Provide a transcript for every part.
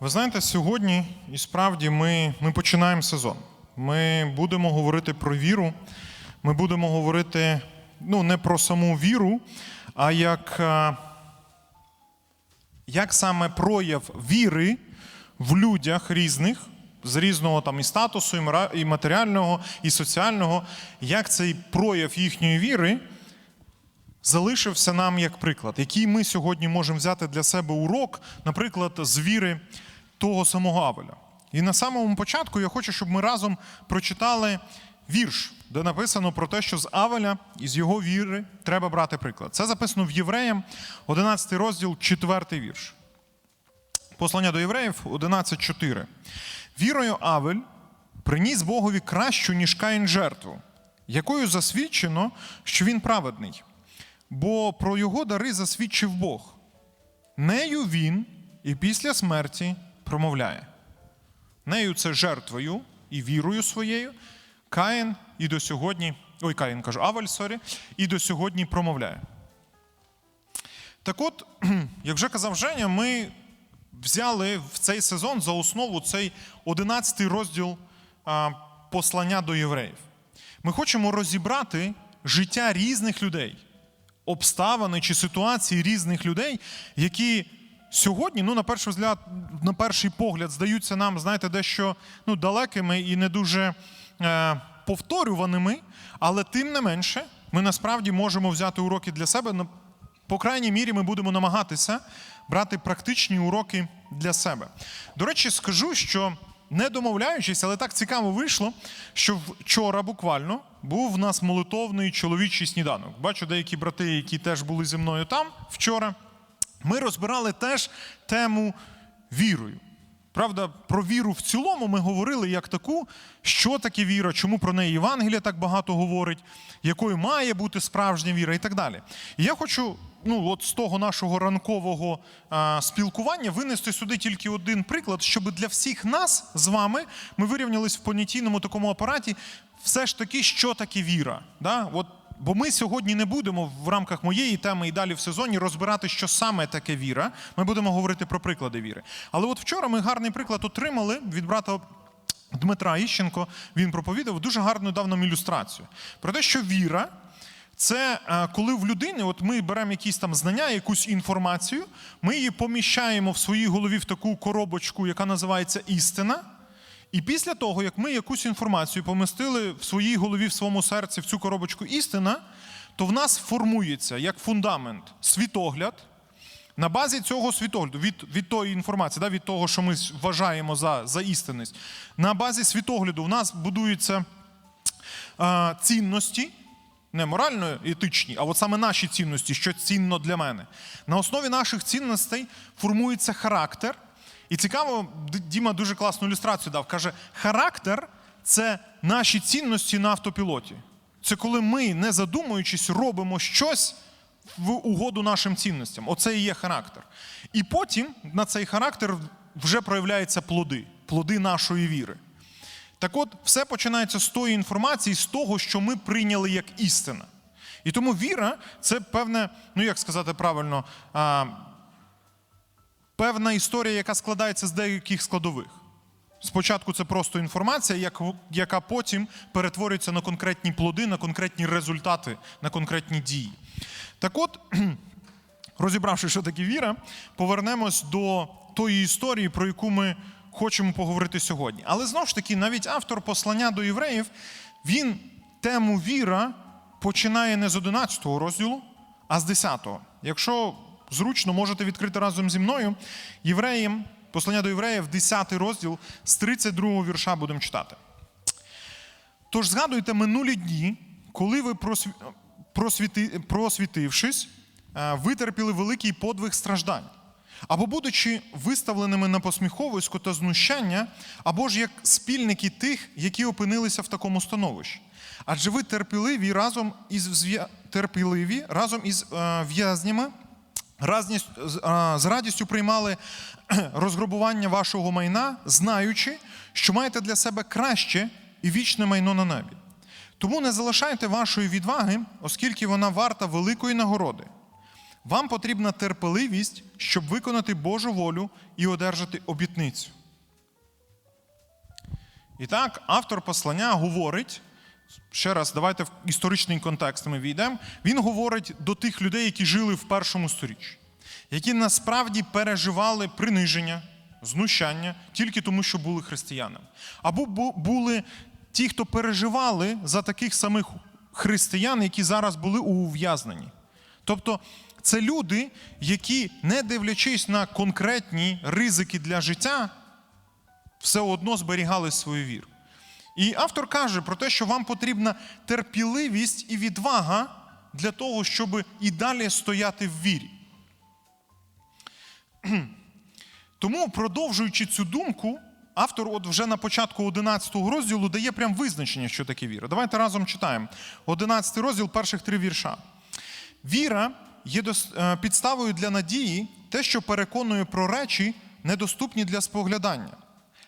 Ви знаєте, сьогодні і справді ми, ми починаємо сезон. Ми будемо говорити про віру. Ми будемо говорити ну, не про саму віру, а як, е, як саме прояв віри в людях різних, з різного там і статусу, і матеріального, і соціального, як цей прояв їхньої віри залишився нам як приклад, який ми сьогодні можемо взяти для себе урок, наприклад, з віри того самого Авеля. І на самому початку я хочу, щоб ми разом прочитали вірш, де написано про те, що з Авеля і з його віри треба брати приклад. Це записано в Євреям, 11 розділ, 4 вірш. Послання до євреїв 11.4. Вірою Авель приніс Богові кращу, ніж Каїн жертву, якою засвідчено, що він праведний. Бо про його дари засвідчив Бог. Нею він і після смерті промовляє. Нею це жертвою і вірою своєю. Каїн і до сьогодні, ой, Каїн кажу, Авель, сорі, і до сьогодні промовляє. Так от, як вже казав Женя, ми взяли в цей сезон за основу цей 11 розділ послання до євреїв. Ми хочемо розібрати життя різних людей, обставини чи ситуації різних людей, які сьогодні, ну, на перший взгляд, на перший погляд, здаються нам, знаєте, дещо ну, далекими і не дуже е, повторюваними, але тим не менше, ми насправді можемо взяти уроки для себе. по крайній мірі, ми будемо намагатися брати практичні уроки для себе. До речі, скажу, що не домовляючись, але так цікаво вийшло, що вчора буквально був в нас молитовний чоловічий сніданок. Бачу деякі брати, які теж були зі мною там вчора. Ми розбирали теж тему вірою. Правда, про віру в цілому ми говорили як таку, що таке віра, чому про неї Євангелія так багато говорить, якою має бути справжня віра і так далі. І я хочу ну, от з того нашого ранкового а, спілкування винести сюди тільки один приклад, щоб для всіх нас з вами ми вирівнялись в понятійному такому апараті, все ж таки, що таке віра. Да? От Бо ми сьогодні не будемо в рамках моєї теми і далі в сезоні розбирати, що саме таке віра. Ми будемо говорити про приклади віри. Але от вчора ми гарний приклад отримали від брата Дмитра Іщенко. Він проповідав дуже гарно дав нам ілюстрацію про те, що віра. Це е, коли в людини, от ми беремо якісь там знання, якусь інформацію, ми її поміщаємо в своїй голові в таку коробочку, яка називається істина. І після того, як ми якусь інформацію помістили в своїй голові, в своєму серці, в цю коробочку істина, то в нас формується як фундамент світогляд. На базі цього світогляду, від, від тої інформації, да, від того, що ми вважаємо за, за істинність, на базі світогляду в нас будуються е, цінності, не морально етичні, а от саме наші цінності, що цінно для мене. На основі наших цінностей формується характер. І цікаво, Діма дуже класну ілюстрацію дав. Каже, характер це наші цінності на автопілоті. Це коли ми, не задумуючись, робимо щось в угоду нашим цінностям. Оце і є характер. І потім на цей характер вже проявляються плоди, плоди нашої віри. Так от, все починається з тої інформації, з того, що ми прийняли як істина. І тому віра це певне, ну як сказати правильно, певна історія, яка складається з деяких складових. Спочатку це просто інформація, яка потім перетворюється на конкретні плоди, на конкретні результати, на конкретні дії. Так от, розібравши, що таке віра, повернемось до тої історії, про яку ми хочемо поговорити сьогодні. Але знову ж таки, навіть автор послання до євреїв, він тему віра починає не з 11 розділу, а з 10. Якщо зручно, можете відкрити разом зі мною євреїм, послання до євреїв, 10 розділ, з 32 вірша будемо читати. Тож згадуйте минулі дні, коли ви просвіти... просвітившись, е, витерпіли великий подвиг страждань. Або будучи виставленими на посміховисько та знущання, або ж як спільники тих, які опинилися в такому становищі. Адже ви терпеливі разом із терпеливі разом із е, в'язнями, з- радістю приймали розграбування вашого майна, знаючи, що маєте для себе краще і вічне майно на небі. Тому не залишайте вашої відваги, оскільки вона варта великої нагороди. Вам потрібна терпеливість, щоб виконати Божу волю і одержати обітницю. І так, автор послання говорить, ще раз, давайте в історичний контекст ми війдемо. Він говорить до тих людей, які жили в першому сторіччі, які насправді переживали приниження, знущання тільки тому, що були християнами. Або були ті, хто переживали за таких самих християн, які зараз були у ув'язненні. Тобто це люди, які, не дивлячись на конкретні ризики для життя, все одно зберігали свою віру. І автор каже про те, що вам потрібна терпіливість і відвага для того, щоб і далі стояти в вірі. Тому, продовжуючи цю думку, автор от вже на початку 11 розділу дає прям визначення, що таке віра. Давайте разом читаємо. 11 розділ, перших три вірша. Віра є е, підставою для надії, те, що переконує про речі, недоступні для споглядання.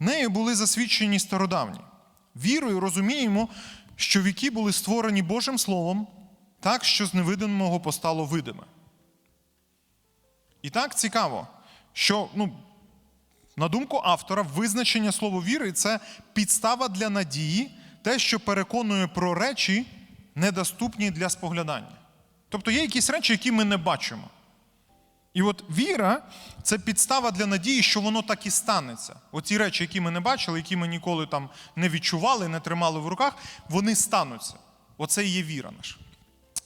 Нею були засвідчені стародавні. Вірою розуміємо, що віки були створені Божим Словом, так, що з невидимого постало видиме. І так цікаво, що, ну, на думку автора, визначення слова віри це підстава для надії, те, що переконує про речі, недоступні для споглядання. Тобто є якісь речі, які ми не бачимо. І от віра це підстава для надії, що воно так і станеться. Оці речі, які ми не бачили, які ми ніколи там не відчували, не тримали в руках, вони стануться. Оце і є віра наша.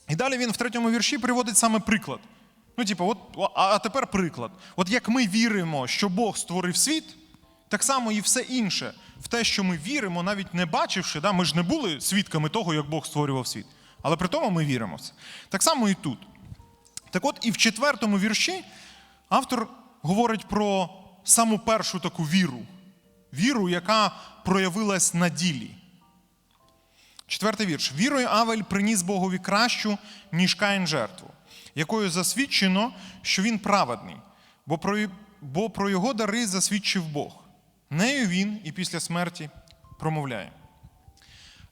І далі він в третьому вірші приводить саме приклад. Ну, типу, от, а тепер приклад. От як ми віримо, що Бог створив світ, так само і все інше. В те, що ми віримо, навіть не бачивши, да, ми ж не були свідками того, як Бог створював світ. Але при тому ми віримо в це. Так само і тут. Так от і в четвертому вірші автор говорить про саму першу таку віру. Віру, яка проявилась на ділі. Четвертий вірш. Вірою Авель приніс Богові кращу, ніж Каїн жертву, якою засвідчено, що він праведний, бо про, бо про його дари засвідчив Бог. Нею він і після смерті промовляє.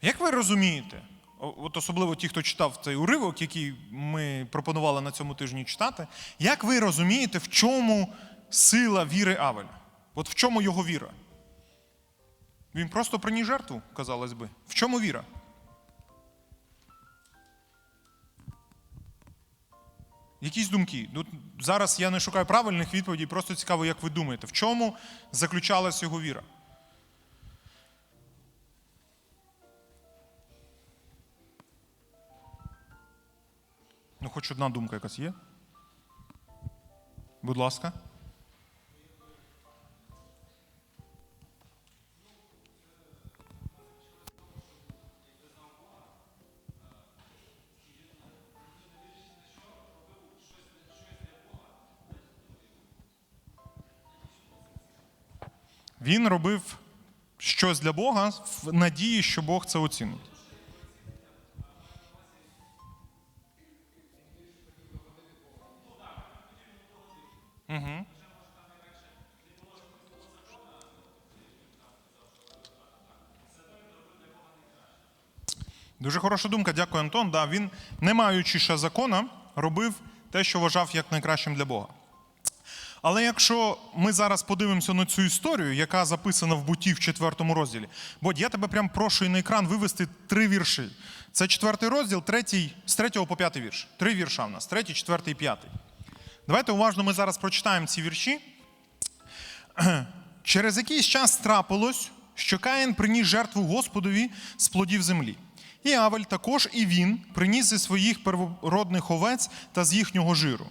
Як ви розумієте, от особливо ті, хто читав цей уривок, який ми пропонували на цьому тижні читати, як ви розумієте, в чому сила віри Авеля? От в чому його віра? Він просто приніс жертву, казалось би. В чому віра? Якісь думки. Ну, зараз я не шукаю правильних відповідей, просто цікаво, як ви думаєте, в чому заключалась його віра? Ну, хоч одна думка якась є. Будь ласка. Він робив щось для Бога в надії, що Бог це оцінить. Дуже хороша думка, дякую, Антон. Да, він, не маючи ще закона, робив те, що вважав як найкращим для Бога. Але якщо ми зараз подивимося на цю історію, яка записана в буті в четвертому розділі, Бодь, я тебе прям прошу на екран вивести три вірші. Це четвертий розділ, третій, з третього по п'ятий вірш. Три вірша в нас: третій, четвертий і п'ятий. Давайте уважно ми зараз прочитаємо ці вірші. Через якийсь час трапилось, що Каїн приніс жертву Господові з плодів землі. І Авель також і він приніс зі своїх первородних овець та з їхнього жиру.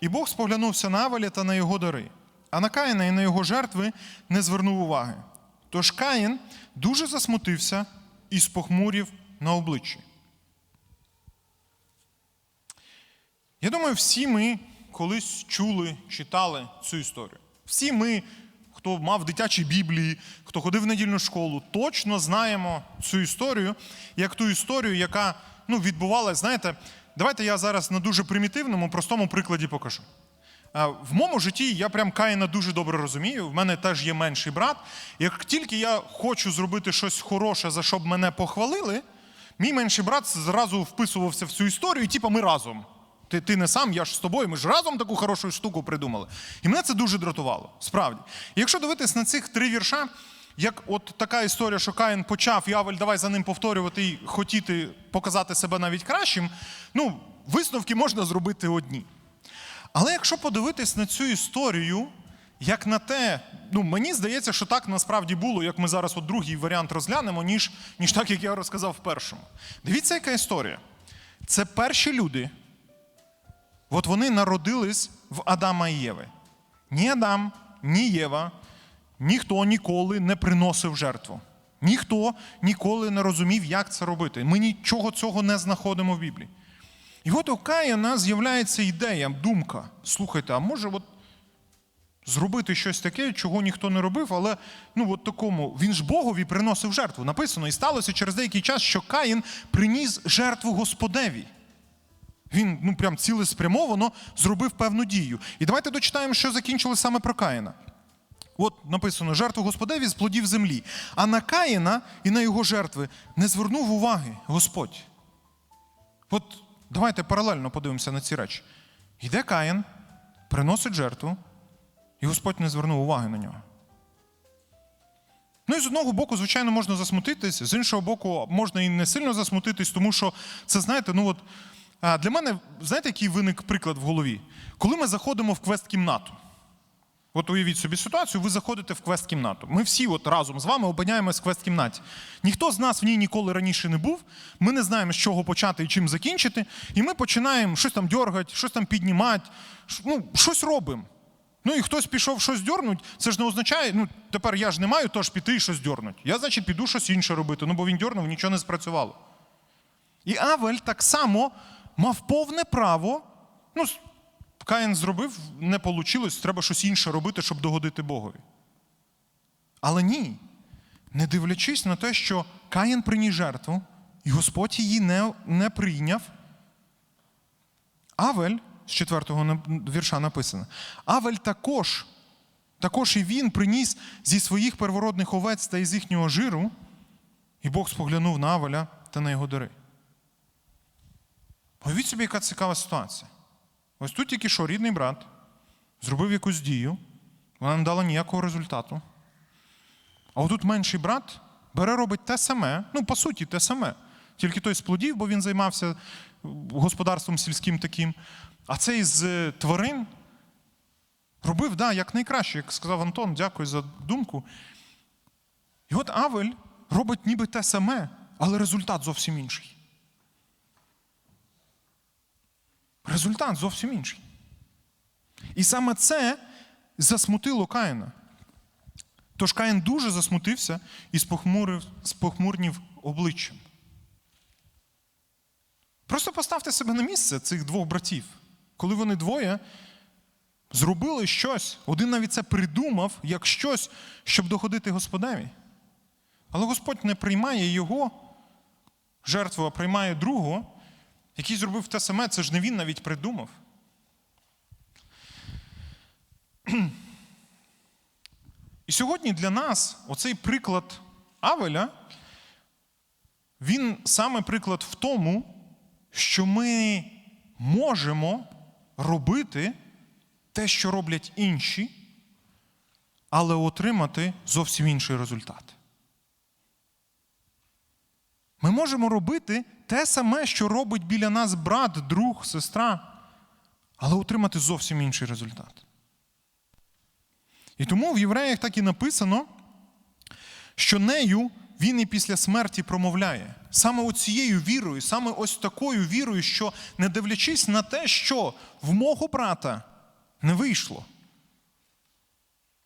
І Бог споглянувся на Авеля та на його дари, а на Каїна і на його жертви не звернув уваги. Тож Каїн дуже засмутився і спохмурів на обличчі. Я думаю, всі ми колись чули, читали цю історію. Всі ми, хто мав дитячі біблії, хто ходив в недільну школу, точно знаємо цю історію, як ту історію, яка ну, відбувалася, знаєте, давайте я зараз на дуже примітивному, простому прикладі покажу. В моєму житті я прям Каїна дуже добре розумію. В мене теж є менший брат. Як тільки я хочу зробити щось хороше, за що б мене похвалили, мій менший брат зразу вписувався в цю історію, і типу ми разом. Ти, ти не сам, я ж з тобою, ми ж разом таку хорошу штуку придумали. І мене це дуже дратувало, справді. І якщо дивитись на цих три вірша, як от така історія, що Каїн почав, і Авель давай за ним повторювати і хотіти показати себе навіть кращим, ну, висновки можна зробити одні. Але якщо подивитись на цю історію, як на те, ну мені здається, що так насправді було, як ми зараз от другий варіант розглянемо, ніж, ніж так, як я розказав в першому. Дивіться, яка історія. Це перші люди, от вони народились в Адама і Єви. Ні Адам, ні Єва, ніхто ніколи не приносив жертву. Ніхто ніколи не розумів, як це робити. Ми нічого цього не знаходимо в Біблії. І от у Каїна з'являється ідея, думка. Слухайте, а може от зробити щось таке, чого ніхто не робив, але ну от такому він ж Богові приносив жертву. Написано, і сталося через деякий час, що Каїн приніс жертву Господеві. Він ну прям цілеспрямовано зробив певну дію. І давайте дочитаємо, що закінчилось саме про Каїна. От написано: жертву Господеві з плодів землі. А на Каїна і на його жертви не звернув уваги Господь. От давайте паралельно подивимося на ці речі. Йде Каїн, приносить жертву, і Господь не звернув уваги на нього. Ну і з одного боку, звичайно, можна засмутитись, з іншого боку, можна і не сильно засмутитись, тому що це, знаєте, ну от для мене, знаєте, який виник приклад в голові? Коли ми заходимо в квест-кімнату. От уявіть собі ситуацію, ви заходите в квест-кімнату. Ми всі от разом з вами опиняємось в квест-кімнаті. Ніхто з нас в ній ніколи раніше не був. Ми не знаємо, з чого почати і чим закінчити. І ми починаємо щось там дергати, щось там піднімати, ну, щось робимо. Ну і хтось пішов щось дьорнуть, це ж не означає, ну тепер я ж не маю, тож піти і щось дьорнуть. Я, значить, піду щось інше робити, ну бо він дьорнув, нічого не спрацювало. І Авель так само мав повне право. Ну, Каїн зробив, не вийшло, треба щось інше робити, щоб догодити Богові. Але ні, не дивлячись на те, що Каїн приніс жертву, і Господь її не, не прийняв. Авель, з четвертого на- вірша написано, Авель також, також і він приніс зі своїх первородних овець та із їхнього жиру, і Бог споглянув на Авеля та на його дари. Уявіть собі, яка цікава ситуація. Ось тут тільки що рідний брат зробив якусь дію, вона не дала ніякого результату. А отут менший брат бере, робить те саме, ну, по суті, те саме. Тільки той з плодів, бо він займався господарством сільським таким. А цей з е, тварин робив, да, як найкраще, як сказав Антон, дякую за думку. І от Авель робить ніби те саме, але результат зовсім інший. Результат зовсім інший. І саме це засмутило Каїна. Тож Каїн дуже засмутився і спохмурив, спохмурнів обличчям. Просто поставте себе на місце цих двох братів. Коли вони двоє зробили щось, один навіть це придумав як щось, щоб доходити Господеві. Але Господь не приймає його жертву, а приймає другого, який зробив те саме, це ж не він навіть придумав. І сьогодні для нас оцей приклад Авеля, він саме приклад в тому, що ми можемо робити те, що роблять інші, але отримати зовсім інший результат. Ми можемо робити те саме, що робить біля нас брат, друг, сестра, але отримати зовсім інший результат. І тому в євреях так і написано, що нею він і після смерті промовляє. Саме оцією вірою, саме ось такою вірою, що не дивлячись на те, що в мого брата не вийшло.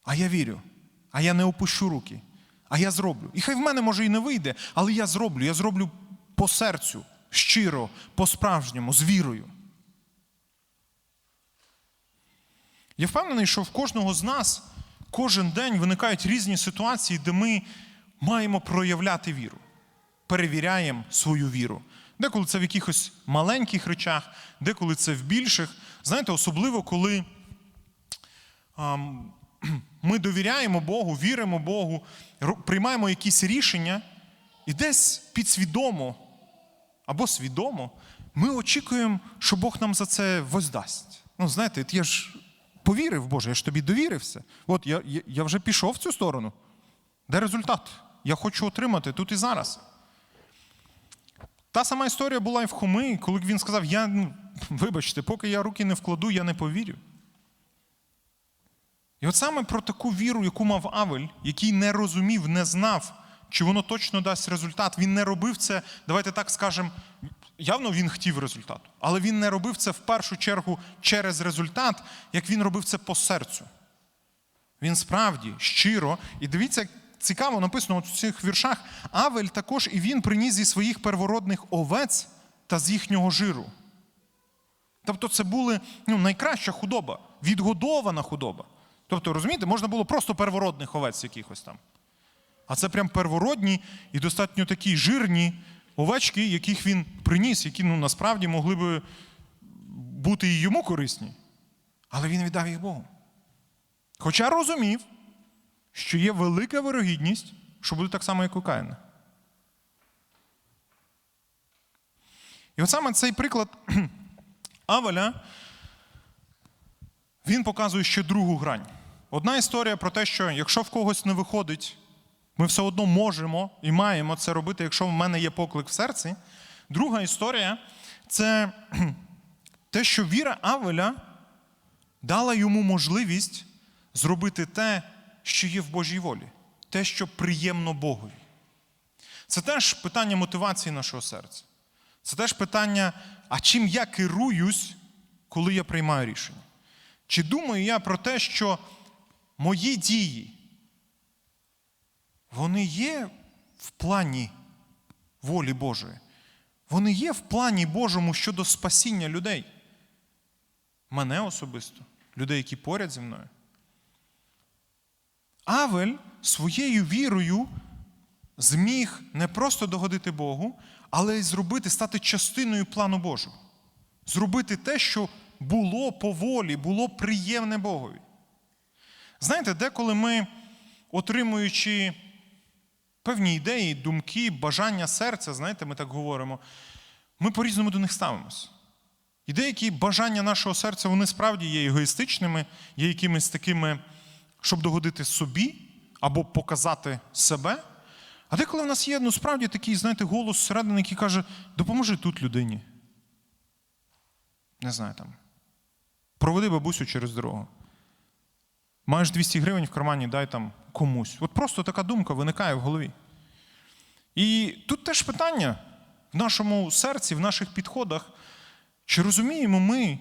А я вірю, а я не опущу руки, а я зроблю. І хай в мене може і не вийде, але я зроблю. Я зроблю по серцю, щиро, по-справжньому, з вірою. Я впевнений, що в кожного з нас кожен день виникають різні ситуації, де ми маємо проявляти віру, перевіряємо свою віру. Деколи це в якихось маленьких речах, деколи це в більших. Знаєте, особливо коли ми довіряємо Богу, віримо Богу, приймаємо якісь рішення, і десь підсвідомо або свідомо ми очікуємо, що Бог нам за це воздасть. Ну, знаєте, я ж повірив, Боже, я ж тобі довірився. От я, я, вже пішов в цю сторону. Де результат? Я хочу отримати тут і зараз. Та сама історія була і в Хоми, коли він сказав: я, ну, вибачте, поки я руки не вкладу, я не повірю. І от саме про таку віру, яку мав Авель, який не розумів, не знав, чи воно точно дасть результат. Він не робив це, давайте так скажемо, явно він хотів результату, але він не робив це в першу чергу через результат, як він робив це по серцю. Він справді щиро, і дивіться, цікаво написано от в цих віршах. Авель також і він приніс зі своїх первородних овець та з їхнього жиру. Тобто це були ну, найкраща худоба, відгодована худоба. Тобто, розумієте, можна було просто первородних овець якихось там. А це прям первородні і достатньо такі жирні овечки, яких він приніс, які ну, насправді могли би бути і йому корисні. Але він віддав їх Богу. Хоча розумів, що є велика вирогідність, що буде так само, як у Каїна. І от саме цей приклад Авеля, він показує ще другу грань. Одна історія про те, що якщо в когось не виходить, ми все одно можемо і маємо це робити, якщо в мене є поклик в серці. Друга історія це те, що віра Авеля дала йому можливість зробити те, що є в Божій волі, те, що приємно Богові. Це теж питання мотивації нашого серця. Це теж питання, а чим я керуюсь, коли я приймаю рішення? Чи думаю я про те, що мої дії, вони є в плані волі Божої? Вони є в плані Божому щодо спасіння людей? Мене особисто, людей, які поряд зі мною. Авель своєю вірою зміг не просто догодити Богу, але й зробити, стати частиною плану Божого. Зробити те, що було по волі, було приємне Богові. Знаєте, деколи ми, отримуючи певні ідеї, думки, бажання серця, знаєте, ми так говоримо, ми по-різному до них ставимося. І деякі бажання нашого серця, вони справді є егоїстичними, є якимись такими, щоб догодити собі або показати себе. А деколи в нас є ну, справді такий, знаєте, голос всередині, який каже, допоможи тут людині. Не знаю там. Проведи бабусю через дорогу. Маєш 200 гривень в кармані, дай там комусь. От просто така думка виникає в голові. І тут теж питання в нашому серці, в наших підходах, чи розуміємо ми,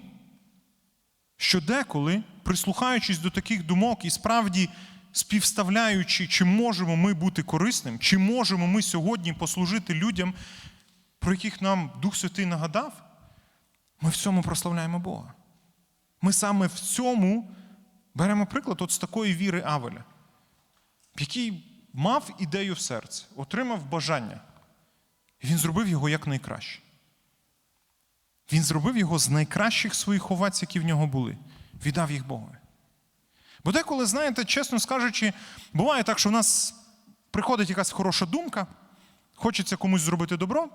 що деколи, прислухаючись до таких думок і справді співставляючи, чи можемо ми бути корисним, чи можемо ми сьогодні послужити людям, про яких нам Дух Святий нагадав, ми в цьому прославляємо Бога. Ми саме в цьому беремо приклад от з такої віри Авеля, який мав ідею в серці, отримав бажання, і він зробив його як найкраще. Він зробив його з найкращих своїх овець, які в нього були, віддав їх Богові. Бо деколи, знаєте, чесно скажучи, буває так, що в нас приходить якась хороша думка, хочеться комусь зробити добро,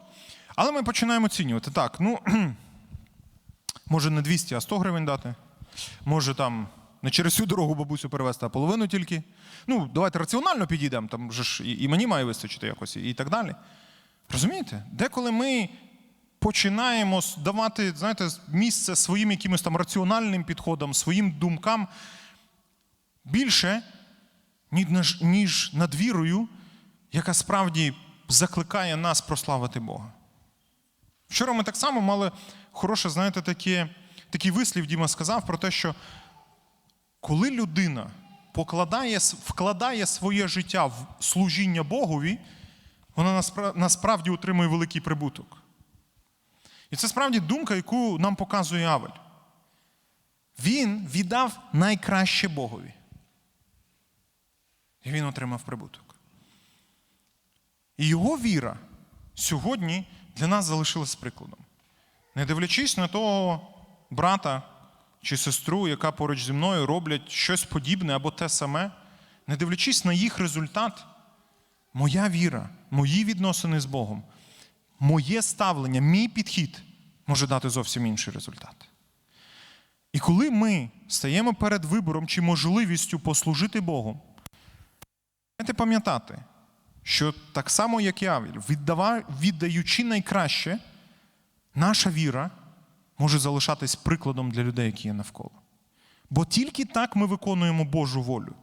але ми починаємо оцінювати. Так, ну, може не 200, а 100 гривень дати. Може там не через всю дорогу бабусю перевезти, а половину тільки. Ну, давайте раціонально підійдемо, там же ж і, мені має вистачити якось, і, так далі. Розумієте? Деколи ми починаємо давати, знаєте, місце своїм якимось там раціональним підходам, своїм думкам більше, ніж, над вірою, яка справді закликає нас прославити Бога. Вчора ми так само мали хороше, знаєте, таке, такий вислів Діма сказав про те, що коли людина покладає, вкладає своє життя в служіння Богові, вона насправді отримує великий прибуток. І це справді думка, яку нам показує Авель. Він віддав найкраще Богові. І він отримав прибуток. І його віра сьогодні для нас залишилась прикладом. Не дивлячись на того брата чи сестру, яка поруч зі мною роблять щось подібне або те саме, не дивлячись на їх результат, моя віра, мої відносини з Богом, моє ставлення, мій підхід може дати зовсім інший результат. І коли ми стаємо перед вибором чи можливістю послужити Богу, маєте пам'ятати, що так само, як віддава- віддаючи найкраще, наша віра може залишатись прикладом для людей, які є навколо. Бо тільки так ми виконуємо Божу волю,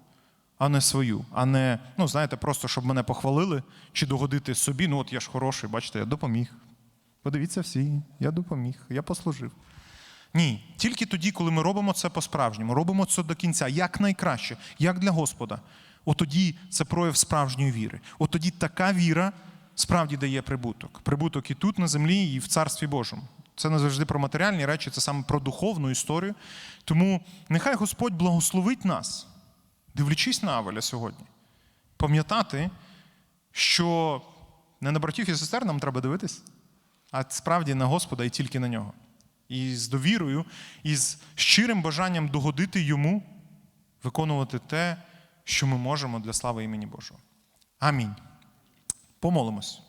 а не свою, а не, ну, знаєте, просто щоб мене похвалили чи догодити собі. Ну, от я ж хороший, бачите, я допоміг. Подивіться всі, я допоміг, я послужив. Ні, тільки тоді, коли ми робимо це по-справжньому, робимо це до кінця, як найкраще, як для Господа. От тоді це прояв справжньої віри. От тоді така віра справді дає прибуток. Прибуток і тут, на землі, і в Царстві Божому. Це не завжди про матеріальні речі, це саме про духовну історію. Тому нехай Господь благословить нас, дивлячись на Авеля сьогодні, пам'ятати, що не на братів і сестер нам треба дивитись, а справді на Господа і тільки на нього. І з довірою, і з щирим бажанням догодити йому, виконувати те, що ми можемо для слави імені Божого. Амінь. Помолимось.